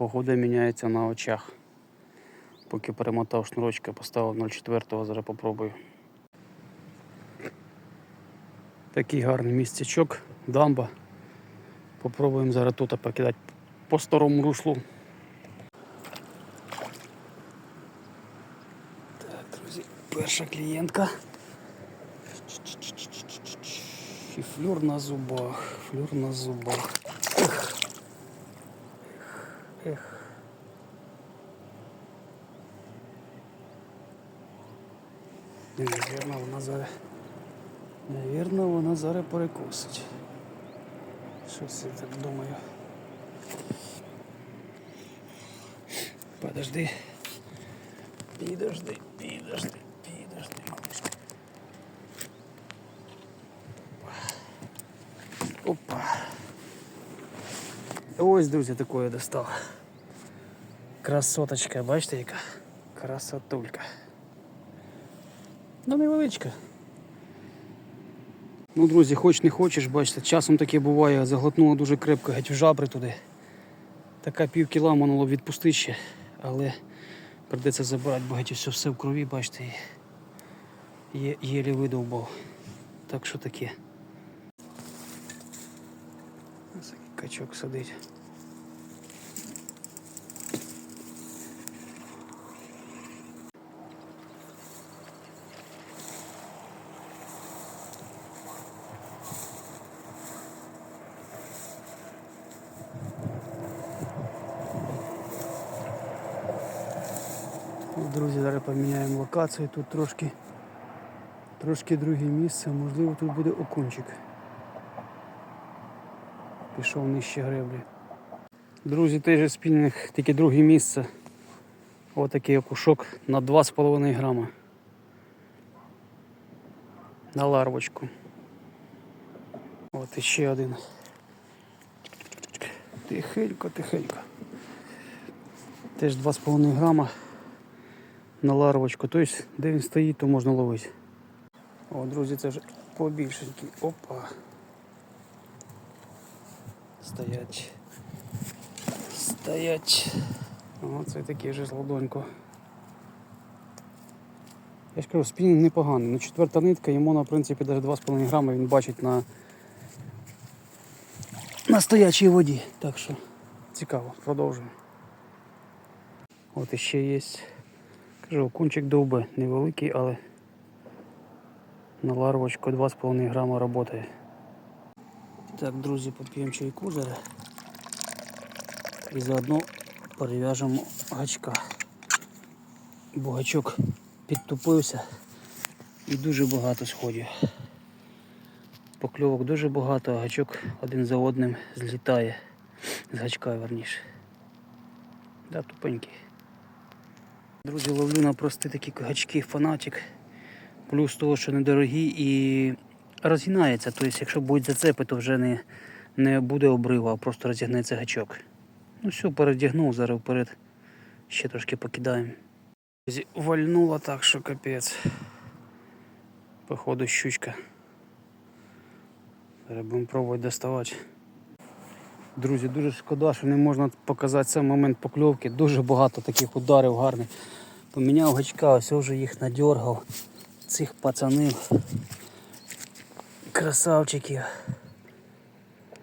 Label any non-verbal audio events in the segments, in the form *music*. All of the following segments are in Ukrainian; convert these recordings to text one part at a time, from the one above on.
Погода міняється на очах. Поки перемотав шнурочки, поставив 0,4, зараз попробую. Такий гарний містечок, дамба. Попробуємо зараз тут покидати по старому руслу. Так, друзі, перша клієнтка. І флюр на зубах, флюр на зубах. Ех. Навірно, вона зараз. Навірно, вона зараз перекусить. Щось я так думаю. Подожди. Підожди, підожди, підожди. Опа. Ось, друзі, таку я достав. Красоточка, бачите яка? Красотулька. Ну, невеличка. Ну, друзі, хоч не хочеш, бачите, часом таке буває, заглотнуло дуже крепко, геть в жабри туди. Така пів кіла мануло відпусти ще, але прийдеться забирати, бо геть все, все в крові, бачите, є, єлі видовбав. Так що таке. Ось качок сидить. Ну, Друзі, зараз поміняємо локацію. Тут трошки, трошки друге місце, можливо тут буде окунчик. Пішов нижче греблі. Друзі, той же спільник, тільки друге місце. Отакий окушок на 2,5 грама. На ларвочку. От іще один. Тихенько, тихенько. Теж 2,5 грама на ларвочку. Тобто, де він стоїть, то можна ловити. О, друзі, це вже побільшенький. Опа. Стоять. Стоять. О, це такий вже з ладонько. Я ж кажу, спінінг непоганий. Ну, четверта нитка, йому на принципі навіть 2,5 грами він бачить на, на стоячій воді. Так що цікаво, продовжуємо. От іще є. Кажу, окунчик довбе невеликий, але на ларвочку 2,5 грама працює. Так, друзі, поп'ємо чайку зараз. І заодно перев'яжемо гачка. Бо гачок підтупився і дуже багато сходів. Покльовок дуже багато, а гачок один за одним злітає. З гачка верніше. Да, тупенький. Друзі, ловлю на прості такі гачки фанатик. Плюс того, що недорогі і розгинається. Тобто, якщо будуть зацепи, то вже не, не буде обриву, а просто розігнеться гачок. Ну все, передягнув, зараз вперед. Ще трошки покидаємо. Вальнуло так, що капець. Походу щучка. Зараз будемо пробувати доставати. Друзі, дуже шкода, що не можна показати сам момент покльовки. Дуже багато таких ударів гарних. Поміняв гачка, ось вже їх надергав. Цих пацанів. Красавчиків.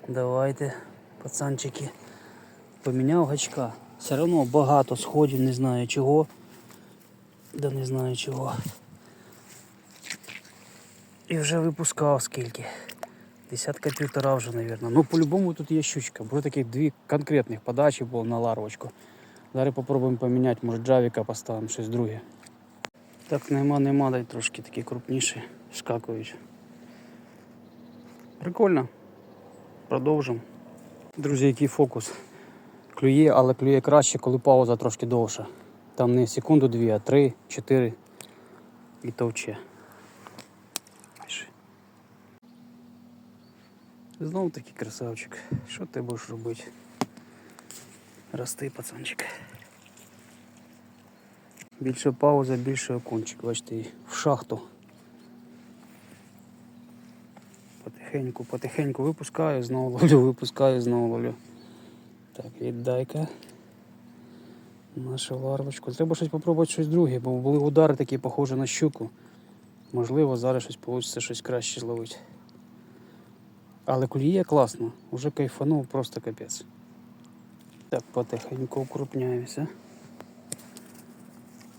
Давайте, пацанчики. Поміняв гачка. Все одно багато сходів, не знаю чого. Да не знаю чого. І вже випускав скільки. Десятка півтора вже, мабуть. Ну, по-любому тут є щучка. Бо таких дві конкретних подачі було на ларвочку. Зараз попробуємо поміняти, може джавіка поставимо, щось друге. Так, нема, нема, дай трошки такі крупніші, скакують. Прикольно. Продовжимо. Друзі, який фокус. Клює, але клює краще, коли пауза трошки довша. Там не секунду дві, а три, чотири і товче. Знов такий красавчик. Що ти будеш робити? Рости, пацанчик. Більше пауза, більше окунчик. Бачите, в шахту. Потихеньку, потихеньку випускаю, знову ловлю, випускаю, знову ловлю. Так, віддай-ка. Нашу ларвочку. Треба щось попробувати щось друге, бо були удари такі похожі на щуку. Можливо, зараз щось вийде щось краще зловити. Але колія класно, уже кайфанув просто капець. Так, потихеньку укрупняємося.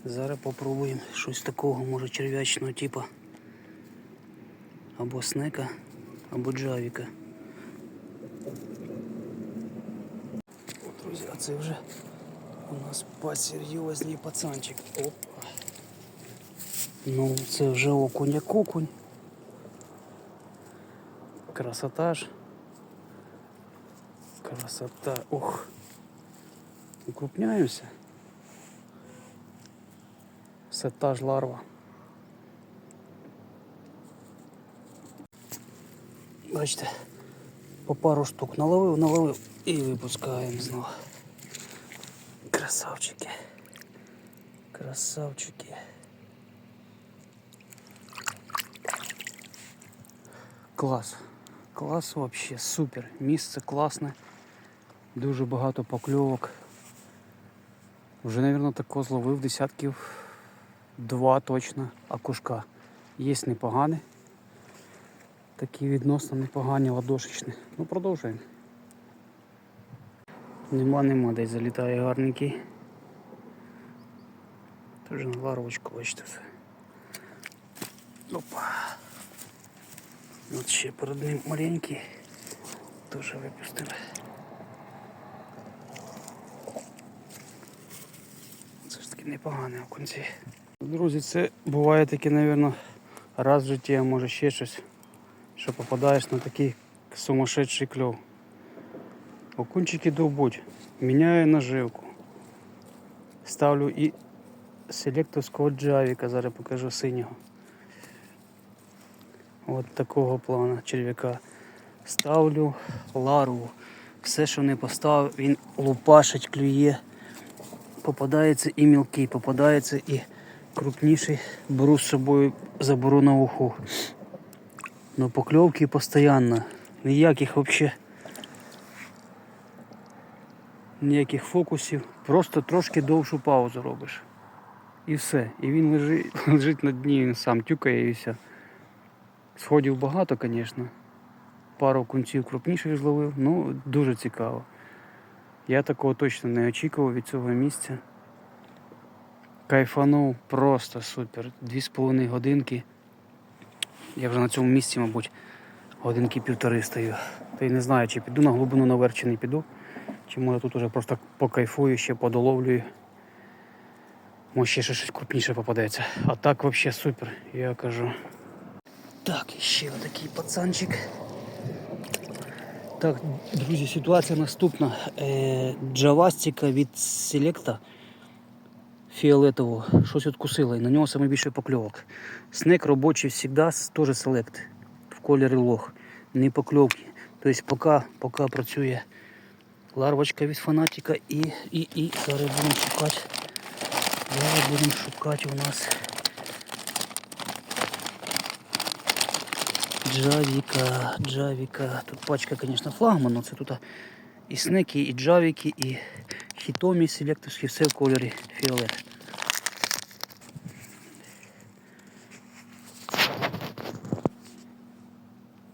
Зараз попробуємо щось такого, може черв'ячного типу. Або снека, або джавіка. Друзі, а це вже у нас посерйозній пацанчик. Опа. Ну, це вже окунь як. Красота ж. Красота. Ох. Укрупняємося. Все та ж ларва. Бачите, по пару штук наловив, наловив і випускаємо знову. Красавчики. Красавчики. Клас. Клас вообще супер. Місце класне. Дуже багато покльовок. Вже, мабуть, тако зловив десятків два точно окушка. Є непогані. Такі відносно непогані ладошечні. Ну продовжуємо. Нема, нема, десь залітає гарненький. Теж на ларовочку, бачите все. Опа. От ще перед ним маленький. Теж випустили. Це ж таки непогане окунці. Друзі, це буває таке, мабуть, раз в житті, а може ще щось, що попадаєш на такий сумасшедший кльов. Окунчики довбуть. Міняю наживку. Ставлю і селектовського джавіка, зараз покажу синього. От такого плана черв'яка. Ставлю ларву. Все, що не поставив, він лупашить, клює. Попадається і мілкий, попадається і крупніший. Беру з собою заберу на уху. Но покльовки постійно. Ніяких взагалі ніяких фокусів. Просто трошки довшу паузу робиш. І все. І він лежить, *laughs* лежить на дні, він сам тюкає і все. Сходів багато, звісно. Пару кунців крупніших зловив, ну дуже цікаво. Я такого точно не очікував від цього місця. Кайфанув просто супер. Дві з половиною годинки. Я вже на цьому місці, мабуть, годинки півтори стою. Та й не знаю, чи піду на глибину наверх, чи не піду. Чи може тут уже просто покайфую, ще подоловлюю. Може ще щось крупніше попадеться. А так взагалі супер, я кажу. Так, ще отакий пацанчик. Так, друзі, ситуація наступна. Е, джавастика від селекта фіолетового. Щось відкусило, і на нього найбільше покльовок. Снек робочий завжди теж селект в кольорі лох. Не покльовки. Тобто поки, поки працює ларвочка від фанатика і, і, і зараз будемо шукати. Зараз будемо шукати у нас Джавіка, Джавіка. Тут пачка, звісно, флагман, але це тут і снеки, і джавіки, і хітомі селектовські, все в кольорі фіолет.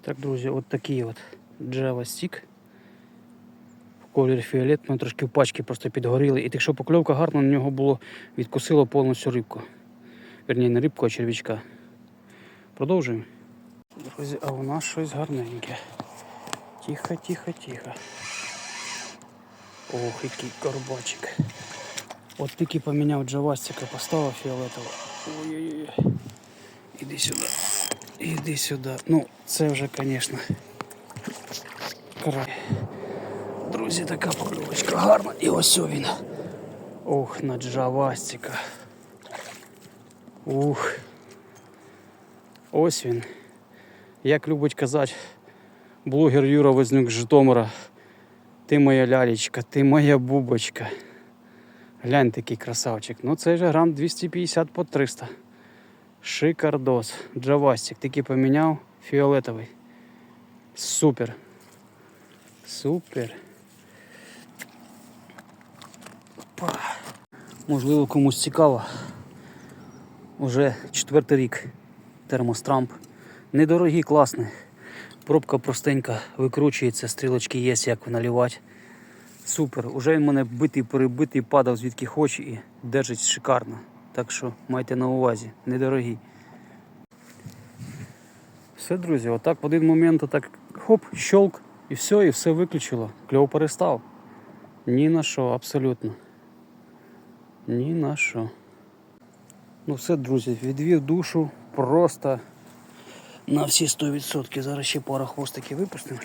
Так, друзі, от такий от Java Stick. В кольорі фіолет, ми трошки в пачки просто підгоріли. І якщо покльовка гарна, на нього було відкусило повністю рибку. Верні, не рибку, а черв'ячка. Продовжуємо. Друзі, а у нас щось гарненьке. Тихо, тихо, тихо. Ох, який горбачик. От тільки поміняв джавастика, поставив фіолетово. Ой-ой-ой. Іди сюди. Іди сюди. Ну, це вже, звісно. Край. Друзі, така покльовочка гарна. І ось він. Ох, на джавастика. Ух. Ось він. Як любить казати блогер Юра Вознюк з Житомира. Ти моя лялечка, ти моя бубочка. Глянь такий красавчик. Ну це вже грам 250 по 300. Шикардос. Джавастик. Тільки поміняв фіолетовий. Супер. Супер. Опа. Можливо, комусь цікаво. Уже четвертий рік термострамп. Недорогий, класний. Пробка простенька, викручується, стрілочки є, як наливати. Супер. Уже він мене битий, перебитий, падав звідки хоче і держить шикарно. Так що майте на увазі, недорогий. Все, друзі, отак в один момент отак хоп, щелк, і все, і все виключило. Кльов перестав. Ні на що, абсолютно. Ні на що. Ну все, друзі, відвів душу просто на всі 100%. Зараз ще пара хвостиків випустимо.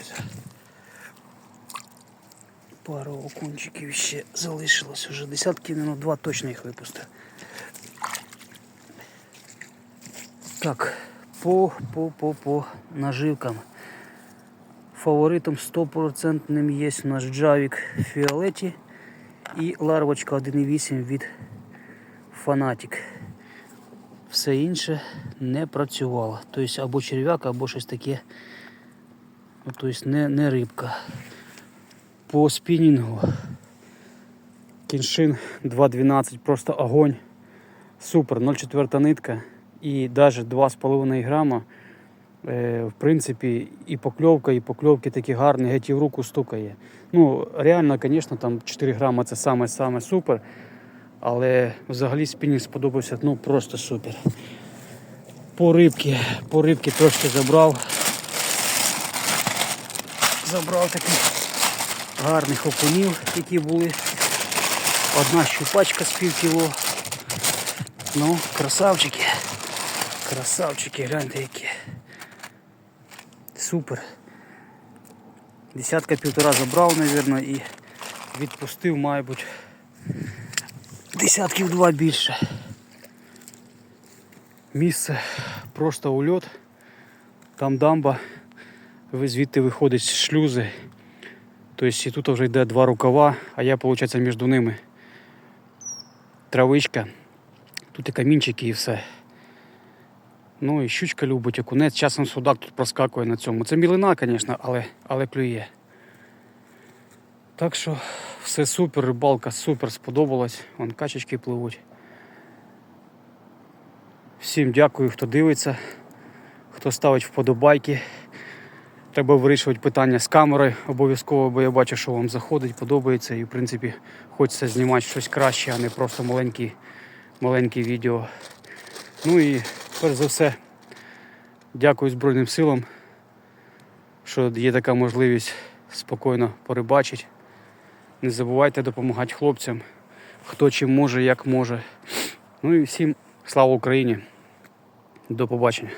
Пару окунчиків ще залишилось. Уже десятки, ну два точно їх випустив. Так, по, по, по, по наживкам. Фаворитом 100% є у нас Джавік Фіолеті і ларвочка 1.8 від Фанатік. Все інше не працювало. Тобто або черв'як, або щось таке. Ну, Тобто не, не рибка. По спінінгу. Кіншин 2.12, просто огонь. Супер, 0,4 нитка і навіть 2,5 грама. Е, в принципі, і покльовка, і покльовки такі гарні, геть і в руку стукає. Ну, реально, звісно, там 4 грама це саме-саме супер. Але взагалі спінінг сподобався ну просто супер. По рибки, по рибки трошки забрав. Забрав таких гарних окунів, які були. Одна щупачка з пів кіло. Ну, красавчики. Красавчики, гляньте які. Супер. Десятка півтора забрав, мабуть, і відпустив, мабуть, десятків два більше. Місце просто ульот. Там дамба, ви звідти виходить шлюзи. Тобто і тут вже йде два рукава, а я, виходить, між ними травичка. Тут і камінчики і все. Ну і щучка любить, окунець. Часом судак тут проскакує на цьому. Це мілина, звісно, але, але клює. Так що все супер, рибалка супер сподобалась. Вон качечки пливуть. Всім дякую, хто дивиться, хто ставить вподобайки. Треба вирішувати питання з камерою обов'язково, бо я бачу, що вам заходить, подобається і в принципі хочеться знімати щось краще, а не просто маленькі, маленькі відео. Ну і перш за все, дякую Збройним силам, що є така можливість спокійно порибачити. Не забувайте допомагати хлопцям, хто чим може, як може. Ну і всім слава Україні. До побачення.